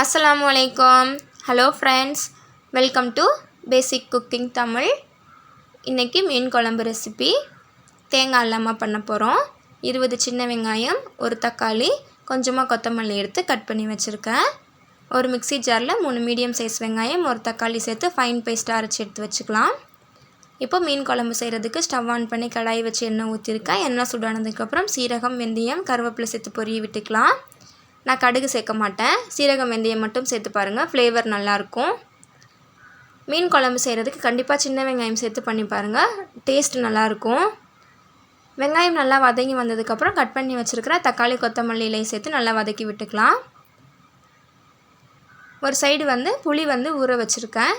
அஸ்லாம் வலைக்கம் hello friends welcome to basic cooking Tamil இன்றைக்கி மீன் குழம்பு ரெசிபி தேங்காய் இல்லாமல் பண்ண போகிறோம் இருபது சின்ன வெங்காயம் ஒரு தக்காளி கொஞ்சமாக கொத்தமல்லி எடுத்து கட் பண்ணி வச்சுருக்கேன். ஒரு மிக்ஸி ஜாரில் மூணு மீடியம் சைஸ் வெங்காயம் ஒரு தக்காளி சேர்த்து ஃபைன் பேஸ்ட்டாக அரைச்சி எடுத்து வச்சுக்கலாம். இப்போ மீன் குழம்பு செய்கிறதுக்கு ஸ்டவ் ஆன் பண்ணி கடாய் வச்சு எண்ணெய் ஊற்றிருக்கேன் எண்ணெய் சுடானதுக்கப்புறம் சீரகம் வெந்தயம் கருவேப்பிலை சேர்த்து பொரிய விட்டுக்கலாம். நான் கடுகு சேர்க்க மாட்டேன். சீரகம் வெந்தயம் மட்டும் சேர்த்து பாருங்கள் ஃப்ளேவர் நல்லாயிருக்கும் மீன் குழம்பு செய்கிறதுக்கு கண்டிப்பாக சின்ன வெங்காயம் சேர்த்து பண்ணி பாருங்கள் டேஸ்ட் நல்லாயிருக்கும் வெங்காயம் நல்லா வதங்கி வந்ததுக்கப்புறம் கட் பண்ணி வச்சுருக்கிற தக்காளி கொத்தமல்லி இலையை சேர்த்து நல்லா வதக்கி விட்டுக்கலாம். ஒரு சைடு வந்து புளி வந்து ஊற வச்சுருக்கேன்.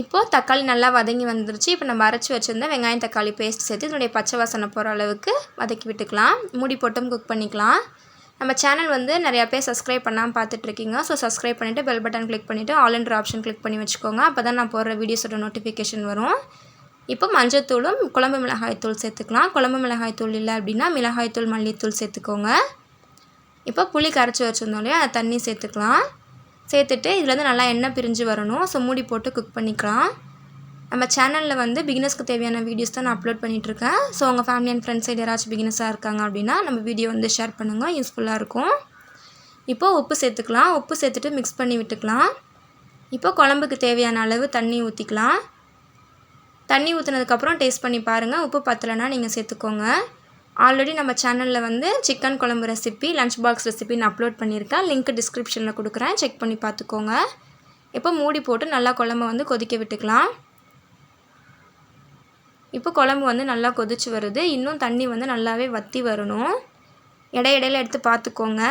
இப்போது தக்காளி நல்லா வதங்கி வந்துருச்சு. இப்போ நம்ம அரைச்சி வச்சுருந்த வெங்காயம் தக்காளி பேஸ்ட் சேர்த்து இதனுடைய பச்சை வாசனை போகிற அளவுக்கு வதக்கி விட்டுக்கலாம். மூடி போட்டும் குக் பண்ணிக்கலாம். நம்ம சேனல் வந்து நிறையா பேர் சப்ஸ்கிரைப் பண்ணாமல் பார்த்துட்ருக்கீங்க ஸோ சப்ஸ்கிரைப் பண்ணிவிட்டு பெல் பட்டன் கிளிக் பண்ணிவிட்டு ஆல் என்ற ஆப்ஷன் கிளிக் பண்ணி வச்சுக்கோங்க. அப்போ தான் நான் போடுற வீடியோஸோட நோட்டிஃபிகேஷன் வரும். இப்போ மஞ்சத்தூளும் குழம்பு மிளகாய் தூள் சேர்த்துக்கலாம். குழம்பு மிளகாய் தூள் இல்லை அப்படின்னா மிளகாய் தூள் மல்லித்தூள் சேர்த்துக்கோங்க. இப்போ புளி கரைச்சி வச்சுருந்தோம் இல்லையா? அதை தண்ணி சேர்த்துக்கலாம். சேர்த்துட்டு இதுலேருந்து நல்லா எண்ணெய் பிரிஞ்சு வரணும். ஸோ மூடி போட்டு குக் பண்ணிக்கலாம். நம்ம சேனலில் வந்து பிகினர்ஸ்க்கு தேவையான வீடியோஸ் தான் நான் அப்லோட் பண்ணிகிட்ருக்கேன் ஸோ உங்கள் ஃபேமிலி அண்ட் ஃப்ரெண்ட்ஸ் சைடு யாராச்சும் பிகினஸாக இருக்காங்க அப்படின்னா நம்ம வீடியோ வந்து ஷேர் பண்ணுங்கள் யூஸ்ஃபுல்லாக இருக்கும். இப்போது உப்பு சேர்த்துக்கலாம். உப்பு சேர்த்துட்டு மிக்ஸ் பண்ணி விட்டுக்கலாம். இப்போ குழம்புக்கு தேவையான அளவு தண்ணி ஊற்றிக்கலாம் தண்ணி ஊற்றுனதுக்கப்புறம் டேஸ்ட் பண்ணி பாருங்கள் உப்பு பத்தலைன்னா நீங்கள் சேர்த்துக்கோங்க. ஆல்ரெடி நம்ம சேனலில் வந்து சிக்கன் குழம்பு ரெசிபி லஞ்ச் பாக்ஸ் ரெசிபி நான் அப்லோட் பண்ணியிருக்கேன். லிங்க் டிஸ்கிரிப்ஷனில் கொடுக்குறேன். செக் பண்ணி பார்த்துக்கோங்க. இப்போ மூடி போட்டு நல்லா குழம்பு வந்து கொதிக்க விட்டுக்கலாம். இப்போ குழம்பு வந்து நல்லா கொதிச்சு வருது. இன்னும் தண்ணி வந்து நல்லாவே வற்றி வரணும். இடை இடையில எடுத்து பார்த்துக்கோங்க.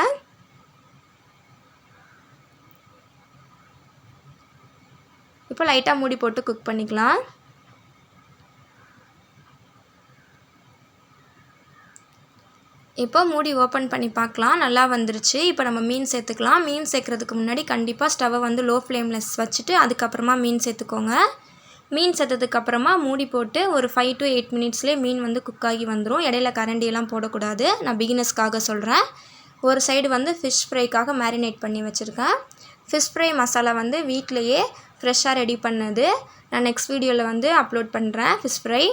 இப்போ லைட்டாக மூடி போட்டு குக் பண்ணிக்கலாம். இப்போ மூடி ஓப்பன் பண்ணி பார்க்கலாம். நல்லா வந்துருச்சு. இப்போ நம்ம மீன் சேர்த்துக்கலாம். மீன் சேர்க்குறதுக்கு முன்னாடி கண்டிப்பாக ஸ்டவ்வை வந்து லோ ஃப்ளேமில் வச்சுட்டு அதுக்கப்புறமா மீன் சேர்த்துக்கோங்க. மீன் சேர்த்ததுக்கப்புறமா மூடி போட்டு ஒரு ஃபைவ் டு எயிட் மினிட்ஸ்லேயே மீன் வந்து குக் ஆகி வந்துடும் இடையில கரண்டியெல்லாம் போடக்கூடாது. நான் பிகினஸ்க்காக சொல்கிறேன் ஒரு சைடு வந்து ஃபிஷ் ஃப்ரைக்காக மேரினேட் பண்ணி வச்சுருக்கேன். ஃபிஷ் ஃப்ரை மசாலா வந்து வீட்லேயே ஃப்ரெஷ்ஷாக ரெடி பண்ணது. நான் நெக்ஸ்ட் வீடியோவில் வந்து அப்லோட் பண்ணுறேன் ஃபிஷ் ஃப்ரை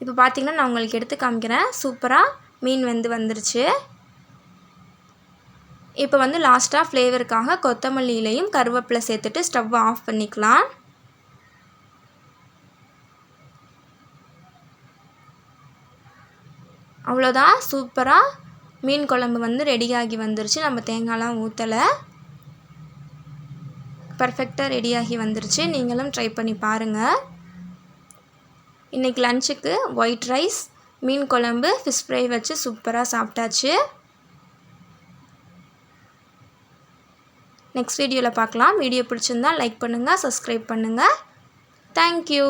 இப்போ பார்த்திங்கன்னா நான் உங்களுக்கு எடுத்து காமிக்கிறேன். சூப்பராக மீன் வந்து வந்துருச்சு. இப்போ வந்து லாஸ்ட்டாக ஃப்ளேவருக்காக கொத்தமல்லி இலையும் கருவேப்பிலை சேர்த்துட்டு ஸ்டவ்வை ஆஃப் பண்ணிக்கலாம். அவ்வளோதான் சூப்பராக மீன் குழம்பு வந்து ரெடியாகி வந்துருச்சு. நம்ம தேங்காய்லாம் ஊற்றலை பர்ஃபெக்டாக ரெடியாகி வந்துருச்சு. நீங்களும் ட்ரை பண்ணி பாருங்கள் இன்றைக்கி லன்ச்சுக்கு ஒயிட் ரைஸ் மீன் குழம்பு ஃபிஷ் ஃப்ரை வச்சு சூப்பராக சாப்பிட்டாச்சு. நெக்ஸ்ட் வீடியோவில் பார்க்கலாம். வீடியோ பிடிச்சிருந்தா லைக் பண்ணுங்கள் சப்ஸ்கிரைப் பண்ணுங்கள் தேங்க்யூ